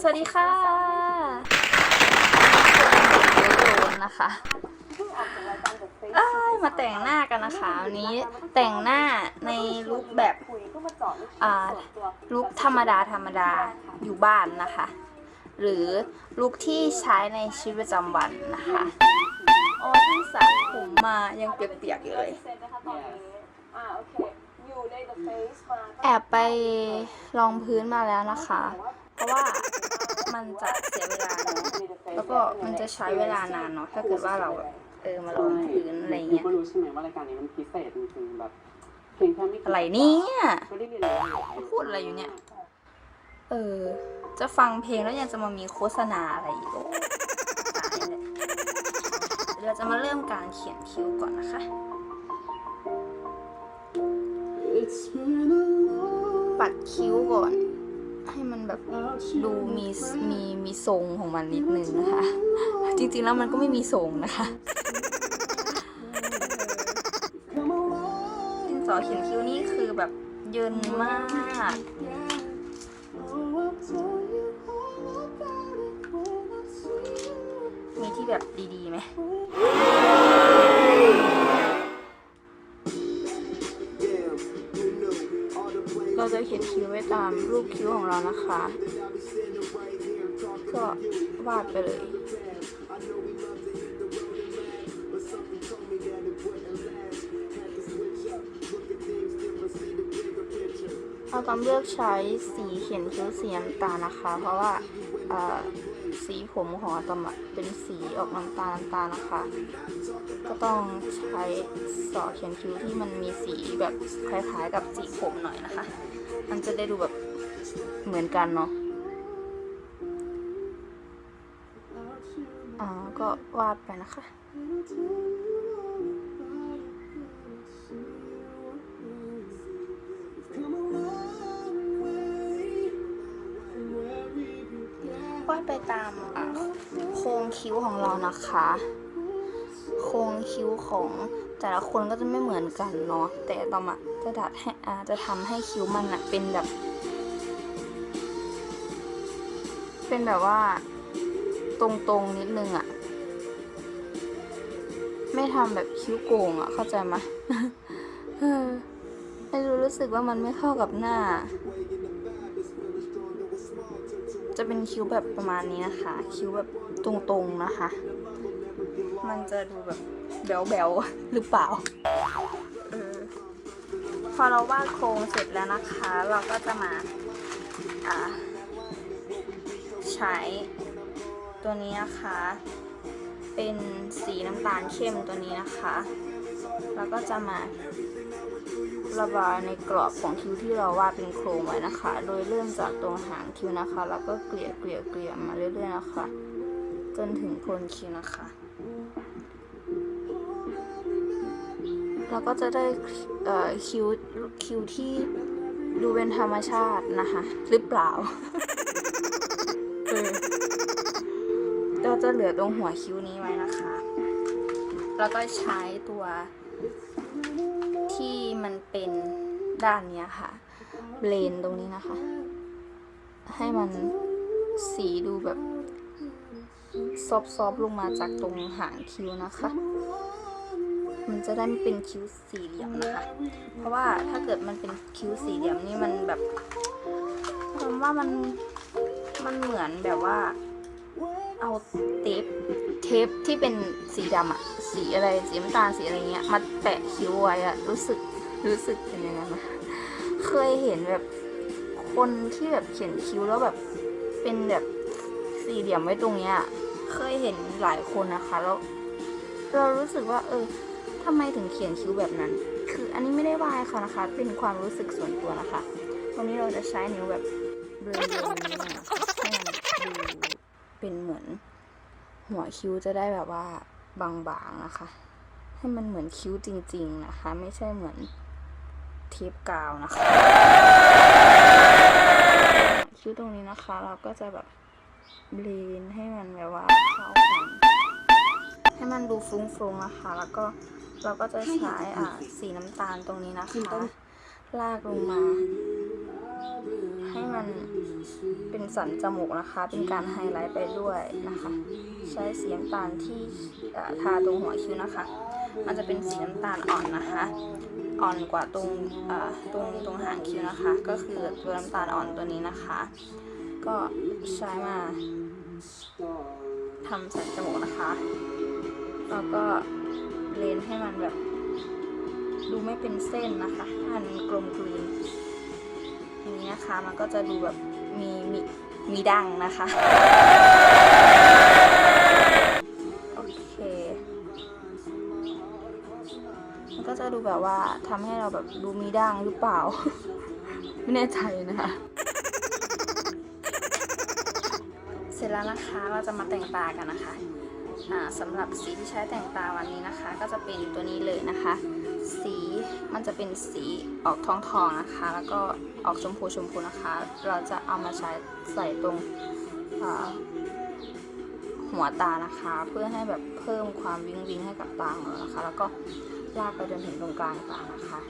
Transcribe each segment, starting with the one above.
สวัสดีค่ะโดนนะคะอ้ายมาแต่งหน้ากันนะคะวันนี้แต่งหน้าในลุคแบบอ่าลุคธรรมดาธรรมดาอยู่บ้านนะคะ หรือลุคที่ใช้ในชีวิตประจำวันนะคะโอ้ยที่สระผมมายังเปียกๆอยู่เลย แอบไปลองพื้นมาแล้วนะคะ เพราะว่ามันจะเสียเวลาเนอะแล้วก็มันจะใช้เวลานานเนาะถ้าเกิดว่าเราแบบเออมาลองพื้นอะไรเงี้ยก็รู้ใช่ไหมว่ารายการนี้มันพิเศษจริงๆแบบเพียงแค่ไม่กี่อะไรเนี่ยก็ได้เรียนรู้พูดอะไรอยู่เนี่ย เออ จะฟังเพลงแล้วยังจะมามีโฆษณาอะไรอีกโอ้ตายเลยเดี๋ยวเราจะมาเริ่มการเขียนคิ้วก่อนนะคะ ปัดคิ้วก่อน ให้มันแบบดูมีมีมีทรงของมันนิดนึงนะคะ จริงๆแล้วมันก็ไม่มีทรงนะคะดินสอเขียนคิ้วนี่คือแบบเยินมากมีที่แบบดีๆไหม จะเขียนคิ้วไว้ตามรูปคิ้วของเรานะคะ ก็วาดไปเลยเราต้องเลือกใช้สีเขียนคิ้วสีน้ำตาลนะคะ เพราะว่าสีผมของอาตอมเป็นสีออกน้ำตาลน้ำตาลนะคะ ก็ต้องใช้สอเขียนคิ้วที่มันมีสีแบบคล้ายๆกับสีผมหน่อยนะคะ มันจะได้ดูแบบเหมือนกันเนาะอ่าก็วาดไปนะคะวาดไปตามโครงคิ้วของเรานะคะ โครงคิ้วของแต่ละคนก็จะไม่เหมือนกันเนาะแต่ตอมอะ จะดัดให้อาจะทำให้คิ้วมันอะเป็นแบบ เป็นแบบว่า ตรงๆนิดนึงอะไม่ทำแบบคิ้วโก่งอะเข้าใจไหมไม่รู้รู้สึกว่ามันไม่เข้ากับหน้า จะเป็นคิ้วแบบประมาณนี้นะคะ คิ้วแบบตรงๆนะคะ มันจะดูแบบแบวๆหรือเปล่า พอเราวาดโครงเสร็จแล้วนะคะ เราก็จะมาใช้ตัวนี้นะคะ เป็นสีน้ำตาลเข้มตัวนี้นะคะ แล้วก็จะมาระบายในกรอบของคิ้วที่เราวาดเป็นโครงไว้นะคะ โดยเริ่มจากตรงหางคิ้วนะคะ แล้วก็เกลี่ยเกลี่ยเกลี่ยมาเรื่อยๆนะคะ จนถึงโคนคิ้วนะคะ เราก็จะได้เอ่อคิ้วคิ้วที่ดูเป็นธรรมชาตินะคะ หรือเปล่าเราจะเหลือตรงหัวคิ้วนี้ไว้นะคะ แล้วก็ใช้ตัวที่มันเป็นด้านเนี้ยค่ะ เบลนตรงนี้นะคะ ให้มันสีดูแบบซอบๆลงมาจากตรงหางคิ้วนะคะ มันจะได้ไม่เป็นคิ้วสี่เหลี่ยมนะคะ เพราะว่าถ้าเกิดมันเป็นคิ้วสี่เหลี่ยมนี่มันแบบผมว่ามันมันเหมือนแบบว่า เอาเทปเทปที่เป็นสีดำอะสีอะไรสีน้ำตาลสีอะไรเงี้ยมาแปะคิ้วไว้อะรู้สึกรู้สึกเป็นยังไงนะเคยเห็นแบบคนที่แบบเขียนคิ้วแล้วแบบเป็นแบบสี่เหลี่ยมไว้ตรงเนี้ย เคยเห็นหลายคนนะคะแล้วเรารู้สึกว่า เออ ทำไมถึงเขียนคิ้วแบบนั้น คืออันนี้ไม่ได้ว่าค่ะนะคะ เป็นความรู้สึกส่วนตัวนะคะ ตรงนี้เราจะใช้นิ้วแบบเบลอๆนิดนึงนะคะให้มันดูเป็นเหมือน หัวคิ้วจะได้แบบว่าบางๆนะคะ ให้มันเหมือนคิ้วจริง ๆนะคะ ไม่ใช่เหมือนเทปกาวนะคะ คิ้วตรงนี้นะคะ เราก็จะแบบเบลนให้มันแบบว่าเข้ากันให้มันดูฟุ้งๆนะคะ แล้วก็ เราก็จะใช้อ่าสีน้ำตาลตรงนี้นะคะลากลงมา ให้มันเป็นสันจมูกนะคะ เป็นการไฮไลท์ไปด้วยนะคะ ใช้สีน้ำตาลที่ทาตรงหัวคิ้วนะคะ มันจะเป็นสีน้ำตาลอ่อนนะคะ อ่อนกว่าตรงตรงตรงหางคิ้วนะคะ ก็คือตัวน้ำตาลอ่อนตัวนี้นะคะ ก็ใช้มาทำสันจมูกนะคะ แล้วก็ เลนให้มันแบบ ดูไม่เป็นเส้นนะคะให้มันกลมกลืนอย่างนี้นะคะมันก็จะดูแบบมีมีมีดังนะคะโอเคมันก็จะดูแบบว่าทำให้เราแบบดูมีดังหรือเปล่า ไม่แน่ใจนะคะเสร็จแล้วนะคะเราจะมาแต่งตากันนะคะ สำหรับสีที่ใช้แต่งตาวันนี้นะคะ ก็จะเป็นตัวนี้เลยนะคะ สีมันจะเป็นสีออกทองทองๆนะคะ แล้วก็ออกชมพูชมพูนะคะ เราจะเอามาใช้ใส่ตรงหัวตานะคะ เพื่อให้แบบเพิ่มความวิงวิงให้กับตาของเรานะคะ แล้วก็ลากไปจนถึงตรงกลางตานะคะ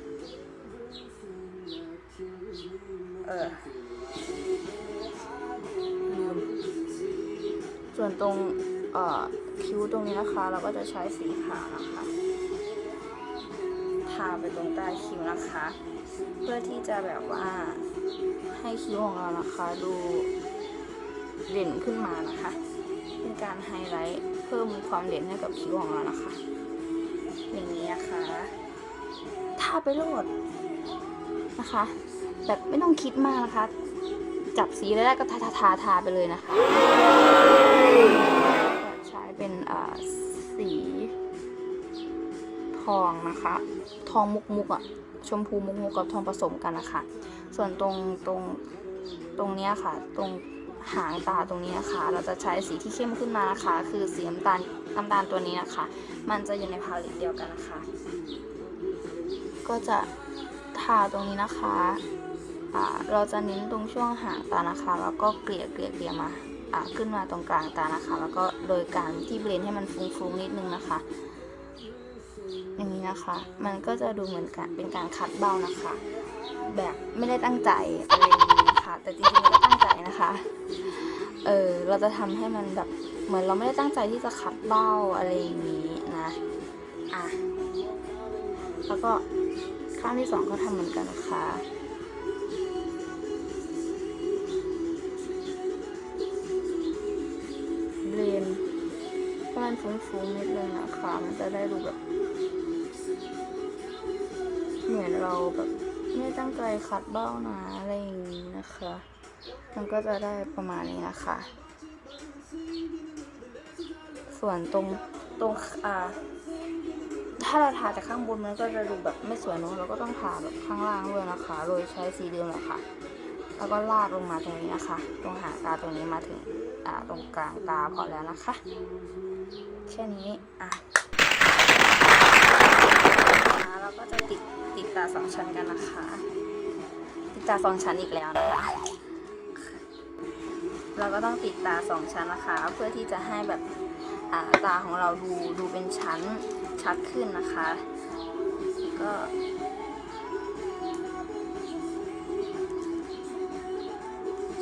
เออลืมส่วนตรงเอ่อ คิ้วตรงนี้นะคะ เราก็จะใช้สีขาวนะคะทาไปตรงใต้คิ้วนะคะ เพื่อที่จะแบบว่าให้คิ้วของเรานะคะ ดูเด่นขึ้นมานะคะ เป็นการไฮไลท์เพิ่มความเด่นให้กับคิ้วของเรานะคะ อย่างนี้นะคะทาไปโลดนะคะ แบบไม่ต้องคิดมากนะคะ จับสีแล้วก็ทาทาทาทาไปเลยนะคะ เป็นสีทองนะคะ ทองมุกมุกอะชมพูมุกมุกกับทองผสมกันนะคะ ส่วนตรงตรงตรงเนี้ยค่ะ ตรงหางตาตรงนี้นะคะ เราจะใช้สีที่เข้มขึ้นมานะคะ คือสีน้ำตาลน้ำตาลตัวนี้นะคะ มันจะอยู่ในพาเลตเดียวกันนะคะ ก็จะทาตรงนี้นะคะเราจะเน้นตรงช่วงหางตานะคะ แล้วก็เกลี่ยเกลี่ยเกลี่ยมา ขึ้นมาตรงกลางตานะคะ แล้วก็โดยการที่เบลนให้มันฟุ้งๆนิดนึงนะคะ อย่างนี้นะคะ มันก็จะดูเหมือนกันเป็นการคัดเบ้านะคะ แบบไม่ได้ตั้งใจอะไรอย่างนี้นะคะแต่จริงๆก็ตั้งใจนะคะ เออเราจะทำให้มันแบบเหมือนเราไม่ได้ตั้งใจที่จะคัดเบ้าอะไรอย่างนี้นะอะแล้วก็ข้างที่สองก็ทำเหมือนกันนะคะ ฟุ้งๆนิดนึงนะคะ มันจะได้ดูแบบ เหมือนเราแบบไม่ตั้งใจคัดเบ้านะอะไรอย่างนี้นะคะ มันก็จะได้ประมาณนี้นะคะ ส่วนตรงตรงอ่าถ้าเราทาจากข้างบนมันก็จะดูแบบไม่สวยเนอะเราก็ต้องทาแบบข้างล่างด้วยนะคะ โดยใช้สีเดิมแหละค่ะ แล้วก็ลากลงมาตรงนี้นะคะ ตรงหางตาตรงนี้มาถึงอ่าตรงกลางตาพอแล้วนะคะ แค่นี้ อะนะคะเราก็จะติดติดตาสองชั้นกันนะคะ ติดตาสองชั้นอีกแล้วนะคะ เราก็ต้องติดตาสองชั้นนะคะ เพื่อที่จะให้แบบตาของเราดูดูเป็นชั้นชัดขึ้นนะคะ ก็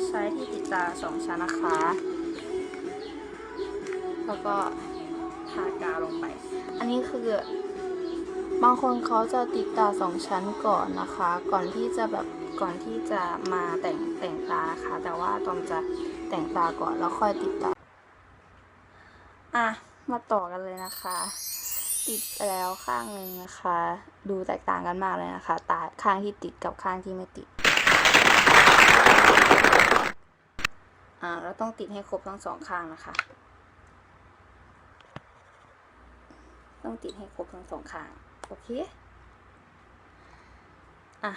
ใช้ที่ติดตาสองชั้นนะคะ แล้วก็ ทากาวลงไป อันนี้คือบางคนเขาจะติดตาสองชั้นก่อนนะคะ ก่อนที่จะแบบก่อนที่จะมาแต่งแต่งตาค่ะ แต่ว่าตอมจะแต่งตาก่อนแล้วค่อยติดตา อะ มาต่อกันเลยนะคะ ติดแล้วข้างหนึ่งนะคะ ดูแตกต่างกันมากเลยนะคะ ตาข้างที่ติดกับข้างที่ไม่ติด อ่าเราต้องติดให้ครบทั้งสองข้างนะคะ ต้องติดให้ครบทั้งสองข้าง โอเค อะ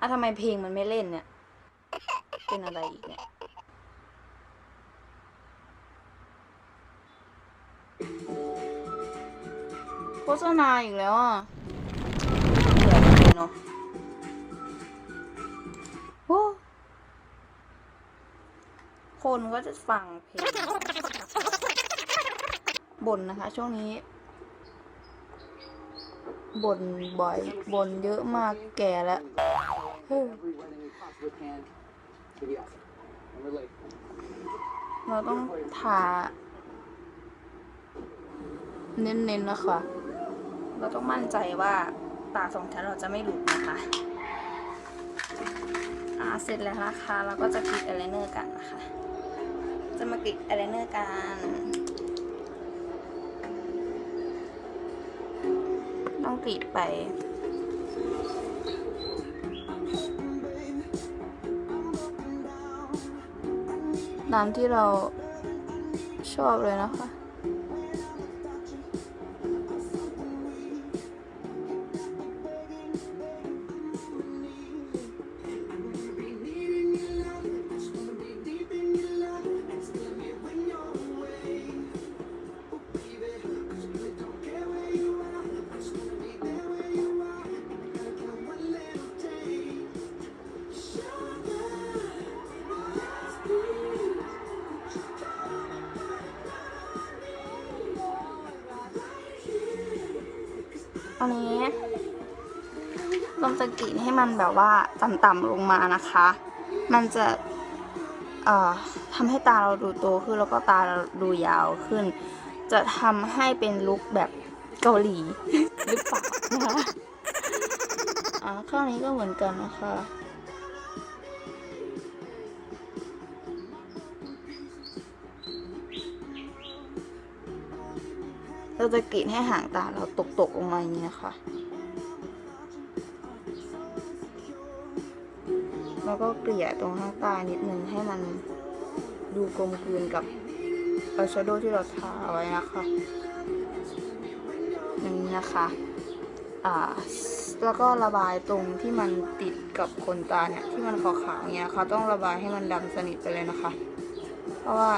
อะทำไมเพลงมันไม่เล่นเนี่ย เป็นอะไรอีกเนี่ยโฆษณาอีกแล้วอะ คนก็จะฟังเพลงบ่นนะคะ ช่วงนี้บ่นบ่อยบ่นเยอะมากแก่แล้วเราต้องทาเน้นๆนะคะ เราต้องมั่นใจว่าตาสองชั้นเราจะไม่หลุดนะคะ อ่าเสร็จแล้วนะคะ เราก็จะกรีดอายไลเนอร์กันนะคะ จะมากรีดอายไลเนอร์กันต้องกรีดไปตามที่เราชอบเลยนะคะ จะกรีดให้มันแบบว่าต่ำๆลงมานะคะ มันจะเอ่อทำให้ตาเราดูโตขึ้นแล้วก็ตาเราดูยาวขึ้น จะทำให้เป็นลุคแบบเกาหลีหรือเปล่านะคะอ่าข้างนี้ก็เหมือนกันนะคะเราจะกรีดให้หางตาเราตกๆลงมาอย่างนี้นะคะ แล้วก็เกลี่ยตรงข้างใต้นิดนึงให้มันดูกลมกลืนกับอายแชโดว์ที่เราทาไว้นะคะอย่างนี้นะคะอ่าแล้วก็ระบายตรงที่มันติดกับขนตาเนี่ยที่มันขาวๆอย่างเงี้ยนะคะต้องระบายให้มันดำสนิทไปเลยนะคะ เพราะว่า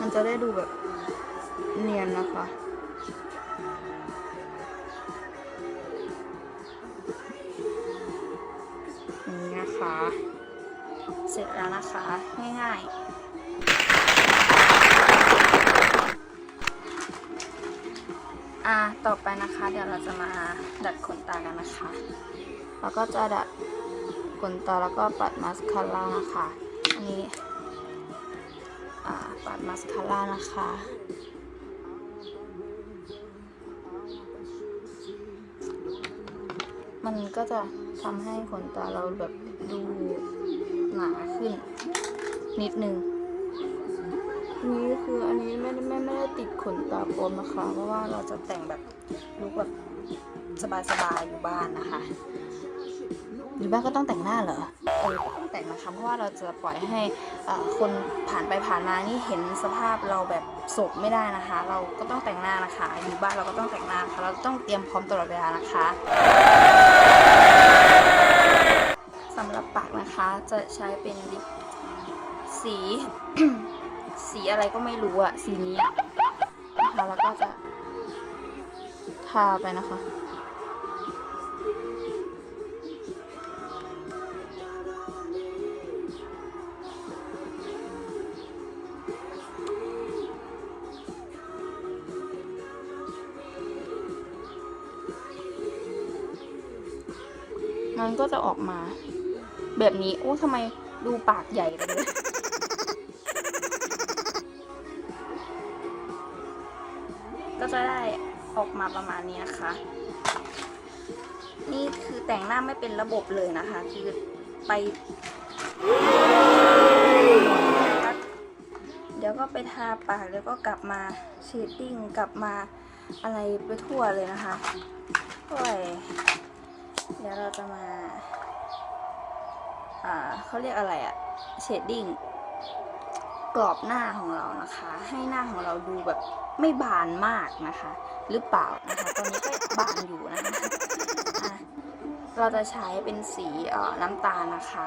มันจะได้ดูแบบเนียนนะคะ ต่อไปนะคะ เดี๋ยวเราจะมาดัดขนตากันนะคะแล้วก็จะดัดขนตาแล้วก็ปัดมาสคาร่านะคะอันนี้ปัดมาสคาร่านะคะมันก็จะทำให้ขนตาเราแบบดูหนาขึ้น นิดนึงนี่คืออันนี้ไม่ไม่ไม่ได้ติดขนตาปลอมนะคะ เพราะว่าเราจะแต่งแบบ ลุคแบบสบายๆอยู่บ้านนะคะ อยู่บ้านก็ต้องแต่งหน้าเหรอเออก็ต้องแต่งนะคะเพราะว่าเราจะปล่อยให้เอ่อคนผ่านไปผ่านมานี่เห็นสภาพเราแบบศพไม่ได้นะคะ เราก็ต้องแต่งหน้านะคะ อยู่บ้านเราก็ต้องแต่งหน้าค่ะเราต้องเตรียมพร้อมตลอดเวลานะคะสำหรับปากนะคะจะใช้เป็นลิปสี สีอะไรก็ไม่รู้อะสีนี้อะนะคะแล้วก็จะ ทาไปนะคะ มันก็จะออกมา แบบนี้โอ้ทำไมดูปากใหญ่เลย ประมาณนี้นะคะ นี่คือแต่งหน้าไม่เป็นระบบเลยนะคะ คือไป เดี๋ยวก็ไปทาปากแล้วก็กลับมาเชดดิ้งกลับมาอะไรไปทั่วเลยนะคะโอ้ยเดี๋ยวเราจะมา อ่าเขาเรียกอะไรอะเชดดิ้งกรอบหน้าของเรานะคะ ให้หน้าของเราดูแบบ ไม่บานมากนะคะ หรือเปล่านะคะ ตอนนี้ก็บานอยู่นะคะะเราจะใช้เป็นสีเอ่อน้ำตาลนะคะ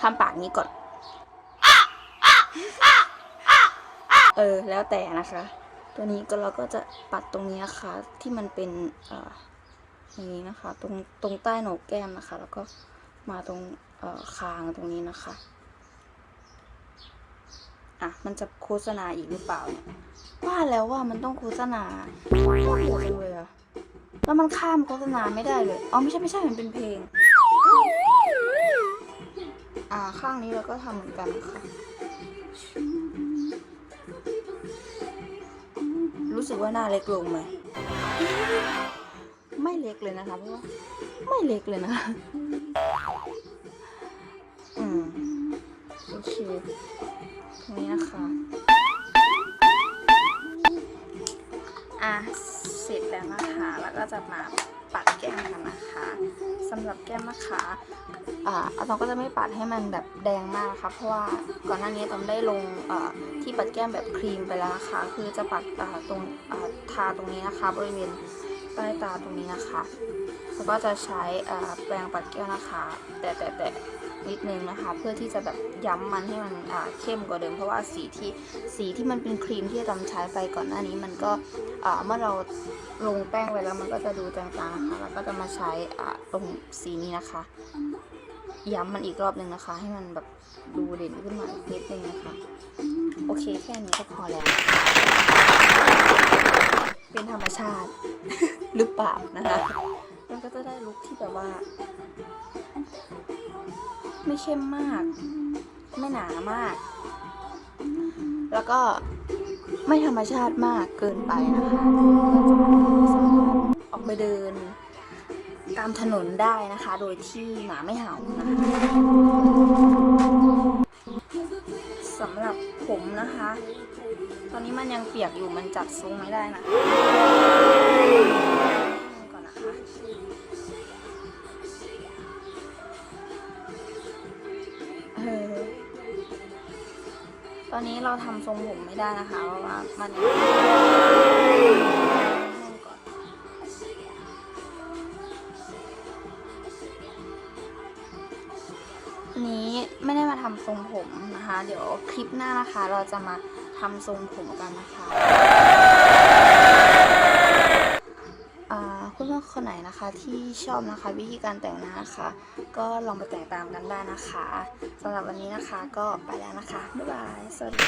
ทำปากนี้ก่อน เออ แล้วแต่นะคะ ตัวนี้ก็เราก็จะปัดตรงนี้นะคะที่มันเป็นเอ่ออย่างนี้นะคะ ตรงตรงใต้โหนกแก้มนะคะ แล้วก็มาตรงเอ่อคางตรงนี้นะคะ อะมันจะโฆษณาอีกหรือเปล่าเนี่ยว่าแล้วว่ามันต้องโฆษณาโคตรโหดเลยอะแล้วมันข้ามโฆษณาไม่ได้เลยอ๋อไม่ใช่ไม่ใช่มันเป็นเพลง อ่าข้างนี้เราก็ทำเหมือนกันค่ะรู้สึกว่าหน้าเล็กลงไหมไม่เล็กเลยนะคะเพราะว่าไม่เล็กเลยนะคะอืม โอเคตรงนี้นะคะอะเสร็จแล้วนะคะ แล้วก็จะมาปัดแก้มกันนะคะสำหรับแก้มนะคะอ่าอาตอมก็จะไม่ปัดให้มันแบบแดงมากนะคะเพราะว่าก่อนหน้านี้ตอมได้ลงที่ปัดแก้มแบบครีมไปแล้วนะคะ คือจะปัดตรงทาตรงนี้นะคะ บริเวณ ใต้ตาตรงนี้นะคะแล้วก็จะใช้แปรงปัดแก้มนะคะ แต่แต่แต่นิดนึงนะคะ เพื่อที่จะแบบย้ำมันให้มันเข้มกว่าเดิม เพราะว่าสีที่สีที่มันเป็นครีมที่อาใช้ไปก่อนหน้านี้มันก็เมื่อเราลงแป้งไปแล้วมันก็จะดูจางๆนะคะแล้วก็จะมาใช้ตรงสีนี้นะคะ ย้ำมันอีกรอบหนึ่งนะคะ ให้มันแบบดูเด่นขึ้นมาอีกนิดนึงนะคะ โอเคแค่นี้ก็พอแล้ว เป็นธรรมชาติ หรือเปล่านะคะมันก็จะได้ลุคที่แบบว่า ไม่เข้มมาก ไม่หนามาก แล้วก็ไม่ธรรมชาติมากเกินไปนะคะสามารถออกไปเดิน ตามถนนได้นะคะ โดยที่หมาไม่เห่านะคะสำหรับผมนะคะ ตอนนี้มันยังเปียกอยู่มันจัดทรงไม่ได้นะ นี้เราทำทรงผมไม่ได้นะคะเพราะว่ามันนี้ไม่ได้มาทำทรงผมนะคะ เดี๋ยวคลิปหน้านะคะ เราจะมาทำทรงผมกันนะคะอ่าเพื่อนๆ คนไหนนะคะที่ชอบนะคะวิธีการแต่งหน้านะคะ ก็ลองไปแต่งตามกันได้นะคะสำหรับวันนี้นะคะก็ไปแล้วนะคะ บ๊ายบาย สวัสดี